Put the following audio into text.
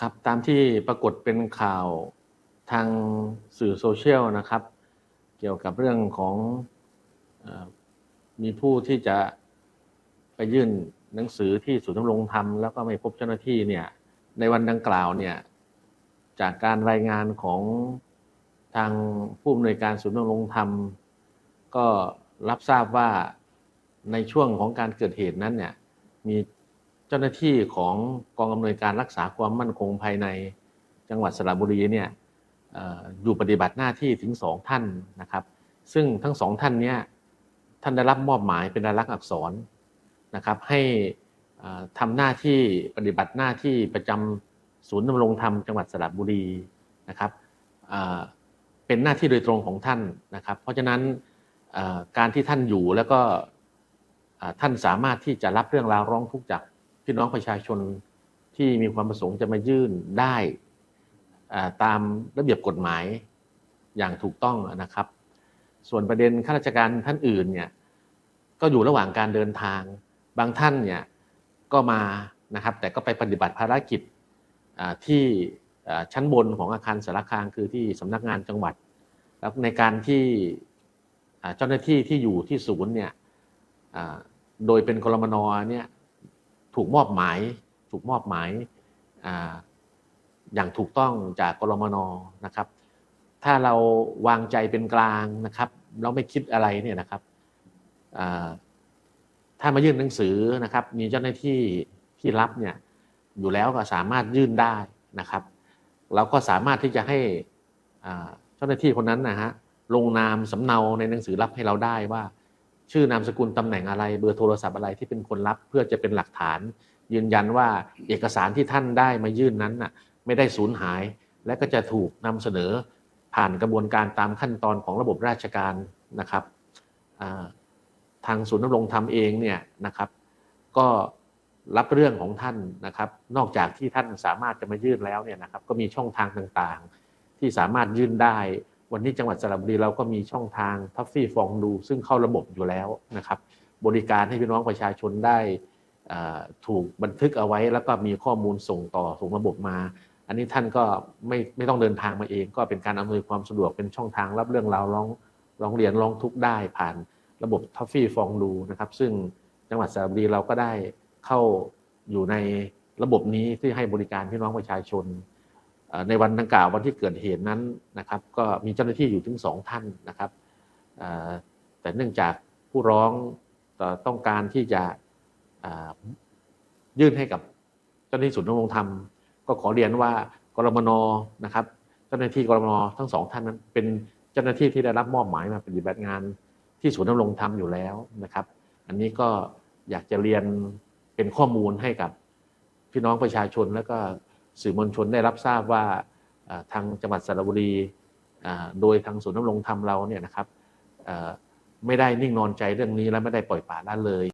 ครับตามที่ปรากฏเป็นข่าวทางสื่อโซเชียลนะครับ เกี่ยวกับเรื่องของออมีผู้ที่จะไปยื่นหนังสือที่ศูนย์ดำรงธรรมแล้วก็ไม่พบเจ้าหน้าที่เนี่ย ในวันดังกล่าวเนี่ย จากการรายงานของทางผู้อำนวยการศูนย์ดำรงธรรม ก็รับทราบว่าในช่วงของการเกิดเหตุนั้นเนี่ย มี เจ้าหน้าที่ของกองอำนวยการรักษาความมั่นคงภายในจังหวัดสระบุรีเนี่ยออยู่ปฏิบัติหน้าที่ถึงสองท่านนะครับ ซึ่งทั้งสองท่านเนี้ท่านได้รับมอบหมายเป็นรายลักษณ์อักษรนะครับ ให้เอ่อทำหน้าที่ปฏิบัติหน้าที่ประจำศูนย์ดำรงธรรมจังหวัดสระบุรีนะครับเป็นหน้าที่โดยตรงของท่านนะครับ เพราะฉะนั้นการที่ท่านอยู่แล้วก็ท่านสามารถที่จะรับเรื่องราวร้องทุกข์จาก พี่น้องประชาชนที่มีความประสงค์จะมายื่นได้ตามระเบียบกฎหมายอย่างถูกต้องนะครับ ส่วนประเด็นข้าราชการท่านอื่นเนี่ยก็อยู่ระหว่างการเดินทาง บางท่านเนี่ยก็มานะครับ แต่ก็ไปปฏิบัติภารกิจที่ชั้นบนของอาคารสารคางคือที่สำนักงานจังหวัด แล้วในการที่เจ้าหน้าที่ที่อยู่ที่ศูนย์เนี่ยโดยเป็นกรมนเนี่ย ถูกมอบหมาย ถูกมอบหมายออย่างถูกต้องจากกรมนนะครับ ถ้าเราวางใจเป็นกลางนะครับเราไม่คิดอะไรเนี่ยนะครับถ้ามายื่นหนังสือนะครับ มีเจ้าหน้าที่ที่รับเนี่ยอยู่แล้วก็สามารถยื่นได้นะครับ เราก็สามารถที่จะให้เจ้าหน้าที่คนนั้นนะฮะลงนามสำเนาในหนังสือรับให้เราได้ว่า ชื่อนามสกุลตำแหน่งอะไรเบอร์โทรศัพท์อะไรที่เป็นคนรับเพื่อจะเป็นหลักฐาน ยืนยันว่าเอกสารที่ท่านได้มายื่นนั้นน่ะไม่ได้สูญหาย และก็จะถูกนำเสนอผ่านกระบวนการตามขั้นตอนของระบบราชการนะครับทางศูนย์ดำรงธรรมเองเนี่ยนะครับ ก็รับเรื่องของท่านนะครับ นอกจากที่ท่านสามารถจะมายื่นแล้วเนี่ยนะครับ ก็มีช่องทางต่างๆ ที่สามารถยื่นได้ วันนี้จังหวัดสระบุรีเราก็มีช่องทางทัฟฟี่ฟองดู ซึ่งเข้าระบบอยู่แล้วนะครับ บริการให้พี่น้องประชาชนได้ถูกบันทึกเอาไว้ แล้วก็มีข้อมูลส่งต่อส่งระบบมา อันนี้ท่านก็ไม่ไม่ต้องเดินทางมาเอง ก็เป็นการอำนวยความสะดวกเป็นช่องทางรับเรื่องราวร้องร้องเรียนร้องทุกข์ได้ผ่านระบบทัฟฟี่ฟองดูนะครับ ซึ่งจังหวัดสระบุรีเราก็ได้เข้าอยู่ในระบบนี้ที่ให้บริการพี่น้องประชาชน ในวันดังกล่าววันที่เกิดเหตุนั้นนะครับก็มีเจ้าหน้าที่อยู่ถึงสองท่านนะครับแต่เนื่องจากผู้ร้องต้องการที่จะยื่นให้กับเจ้าหน้าที่ศูนย์ดำรงธรรม ก็ขอเรียนว่ากรมนนะครับ เจ้าหน้าที่กรมนทั้งสองท่านนั้น เป็นเจ้าหน้าที่ที่ได้รับมอบหมายมาปฏิบัติงานที่ศูนย์ดำรงธรรมอยู่แล้วนะครับ อันนี้ก็อยากจะเรียนเป็นข้อมูลให้กับพี่น้องประชาชนแล้วก็ สื่อมวลชนได้รับทราบว่าทางจังหวัดสระบุรีโดยทางศูนย์ดำรงธรรมเราเนี่ยนะครับไม่ได้นิ่งนอนใจเรื่องนี้และไม่ได้ปล่อยปละละเลย